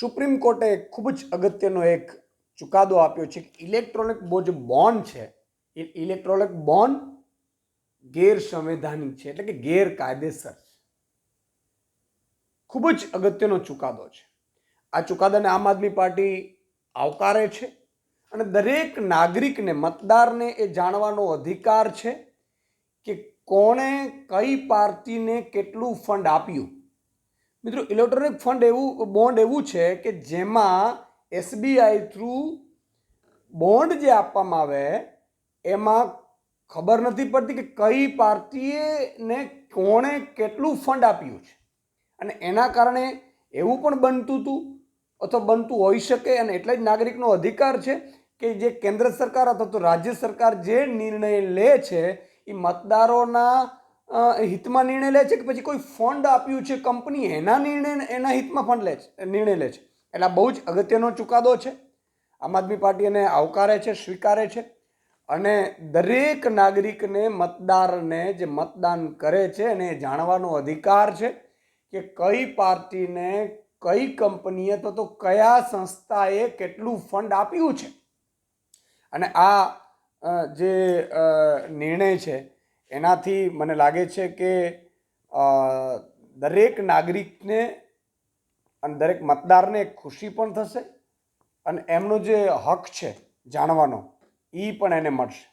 Supreme કોર્ટે ખૂબ જ અગત્યનો એક ચુકાદો આપ્યો છે કે ઇલેક્ટ્રોનિક બોજ બોન્ડ છે, એ ઇલેક્ટ્રોનિક બોન્ડ ગેરસંવૈધાનિક છે, એટલે કે ગેરકાયદેસર છે. ખૂબ જ અગત્યનો ચુકાદો છે. આ ચુકાદાને આમ આદમી પાર્ટી આવકારે છે અને દરેક નાગરિકને, મતદારને એ જાણવાનો અધિકાર છે કે કોણે કઈ પાર્ટીને કેટલું ફંડ આપ્યું. મિત્રો ઇલેક્ટ્રોનિક ફંડ એવું બોન્ડ એવું છે કે જેમાં એસબીઆઈ થ્રુ બોન્ડ જે આપવામાં આવે, એમાં ખબર નથી પડતી કે કઈ પાર્ટીએ ને કોણે કેટલું ફંડ આપ્યું છે. અને એના કારણે એવું પણ બનતું હતું, અથવા બનતું હોઈ શકે, અને એટલે જ નાગરિકનો અધિકાર છે કે જે કેન્દ્ર સરકાર અથવા તો રાજ્ય સરકાર જે નિર્ણય લે છે, એ મતદારોના હિતમાં નિર્ણય લે છે કે પછી કોઈ ફંડ આપ્યું છે કંપની એના નિર્ણય, એના હિતમાં ફંડ લે છે, નિર્ણય લે છે. એટલે બહુ જ અગત્યનો ચુકાદો છે. આમ આદમી પાર્ટી એને આવકારે છે, સ્વીકારે છે. અને દરેક નાગરિકને મતદારને જે મતદાન કરે છે એને જાણવાનો અધિકાર છે કે કઈ પાર્ટીને કઈ કંપનીએ તો તો કયા સંસ્થાએ કેટલું ફંડ આપ્યું છે. અને આ જે નિર્ણય છે એનાથી મને લાગે છે કે દરેક નાગરિકને અને દરેક મતદારને ખુશી પણ થશે અને એમનો જે હક છે જાણવાનો એ પણ એને મળશે.